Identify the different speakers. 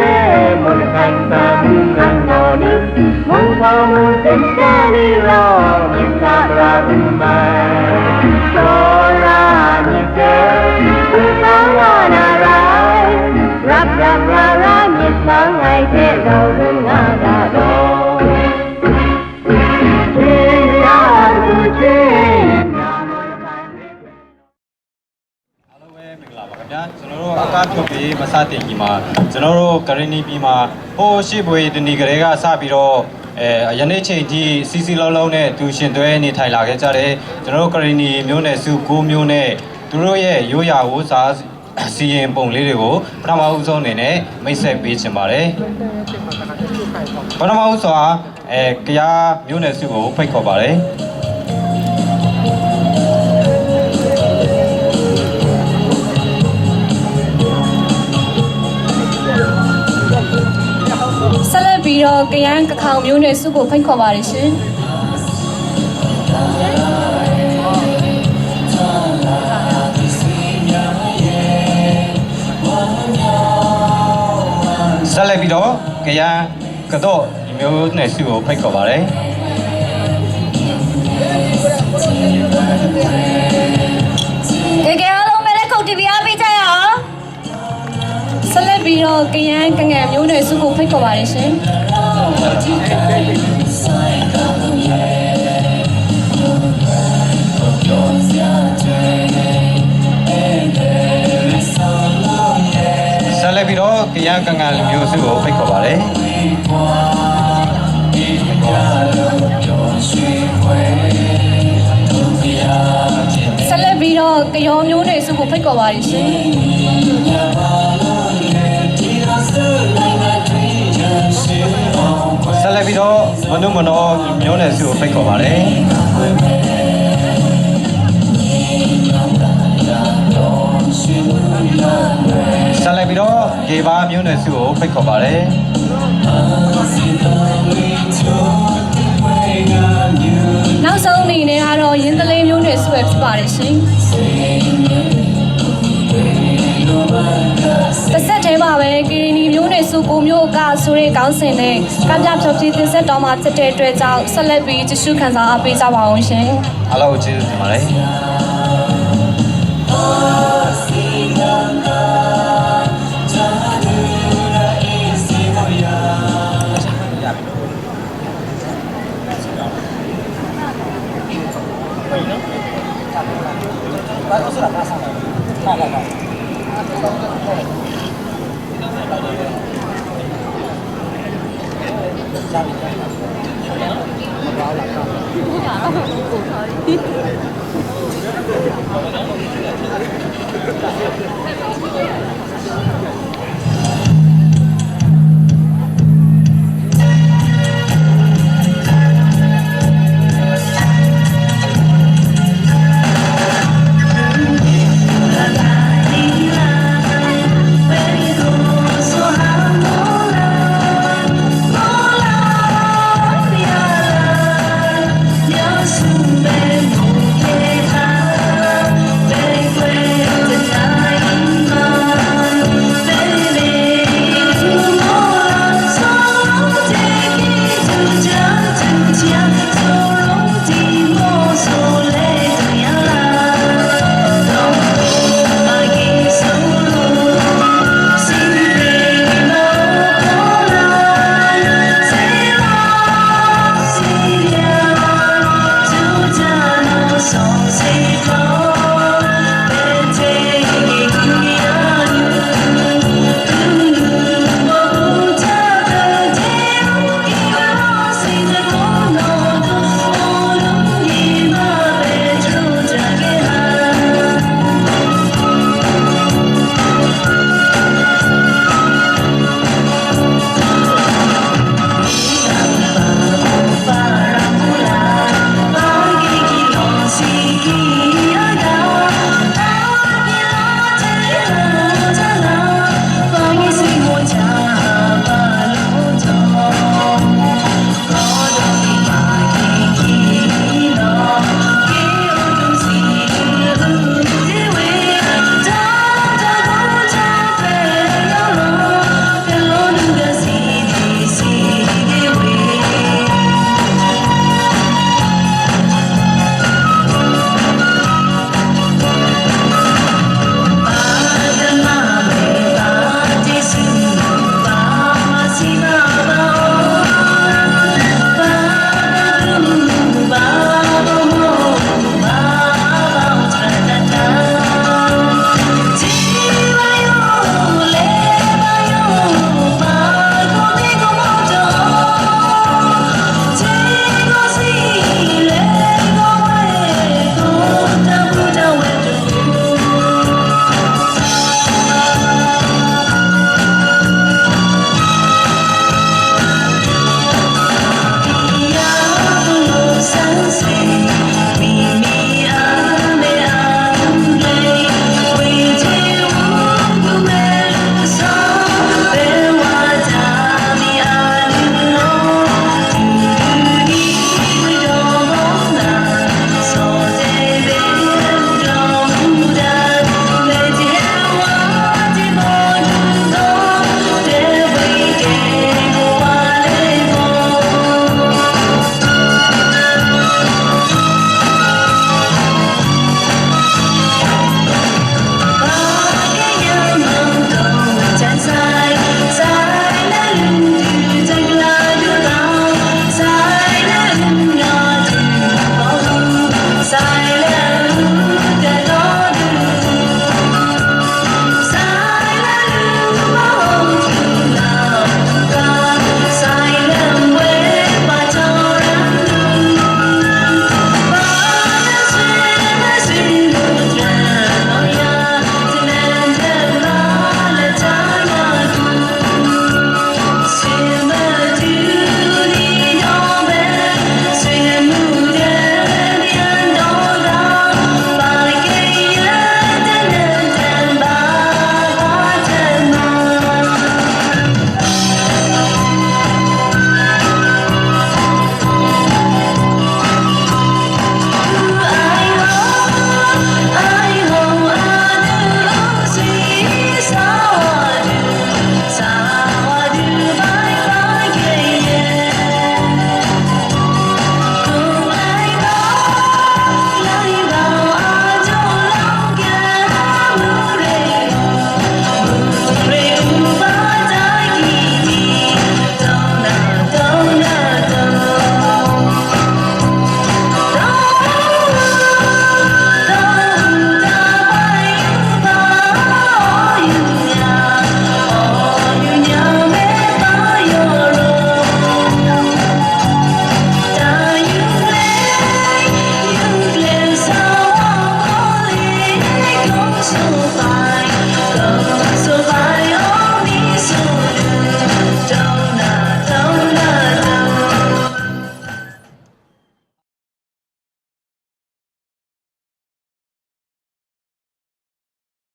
Speaker 1: 예 물간담 강도는 무서운 땡땡이로 인사라는 말 소라니께 불쌍한 아라
Speaker 2: 랍랍라라니 방아이 대로를 ကားထုတ်ပြီးမစတင်ကြီးမှာကျွန်တော်တို့ကရင်နီပြည်မှာဟိုးရှိပွေတဏီကလေးကစပြီးတော့အဲယနေ့ချိန်ထိစီစီလုံးလုံးနဲ့သူရှင်သွဲနေထိုင်လာခဲ့ကြတယ်ကျွန်တော်တို့ကရင်နီမျိုးနယ်စု9မျိုးနဲ့သူတို့ရဲ့ရိုးရာဝစားစီရင်ပုံလေးတွေကိုပထမဦးဆုံးအနေနဲ့မိတ်ဆက်ပေးချင်ပါတယ်ပထမဦးစွာအဲကရားမျိုးနယ်စုကိုဖိတ်ခေါ်ပါတယ်
Speaker 3: ဆက်လက်ပြီးတော့ကရန်ကခေါင်မျိုးနယ်စုကိုဖိတ်ခေါ်ပါတယ်ရှင်
Speaker 2: ဆက်လက်ပြီးတော့ကရန်ကတော့ဒီမျိုးနယ်စုကိုဖိတ်ခေါ်ပါတယ်
Speaker 4: ပြီးတော့ကရ
Speaker 3: န်ကငယ်မျိုးနယ်စုကိုဖိတ်ခေါ်ပါတယ်ရှင်
Speaker 2: ဆက်လက်ပြီးတော့ကရန်ကငန်လူမျိုးစုကိုဖိတ်ခေါ်ပါတယ်
Speaker 3: ဆက်လက်ပြီးတော့ကရောမျိုးနယ်စုကိုဖိတ်ခေါ်ပါတယ်ရှင်
Speaker 2: ဆက်လက်ပြီးတော့မနုမနောမျိုးနယ်စုကိုဖိတ်ခေါ်ပါတယ်ဆက်လက်ပြီးတော့ဂေဘာမျိုးနယ်စုကိုဖိတ်ခေါ်ပါတယ်
Speaker 3: နောက်ဆုံးအနေနဲ့ကတော့ရင်းသလေးမျိုးနယ်စုပဲဖြစ်ပါတယ်ရှင်တစ်ဆက်တည်းမှာပဲကရင်နီမျိုးနယ် စုကိုမျိုးကဆိုတဲ့ကောင်းစဉ်နဲ့ကပြဖြောပြတင်ဆက်တော်မှာဖြစ်တဲ့အတွက်ကြောင့်ဆက်လက်ပြီးကြည့်ရှုခံစားအားပေးကြပါအောင်ရှင်
Speaker 2: အားလုံးကိုကျေးဇူးတင်ပါတယ်။
Speaker 5: ကြာပြီကြာပြီမကောင်းလားကောင်းပါတော့ကိုယ်ပါ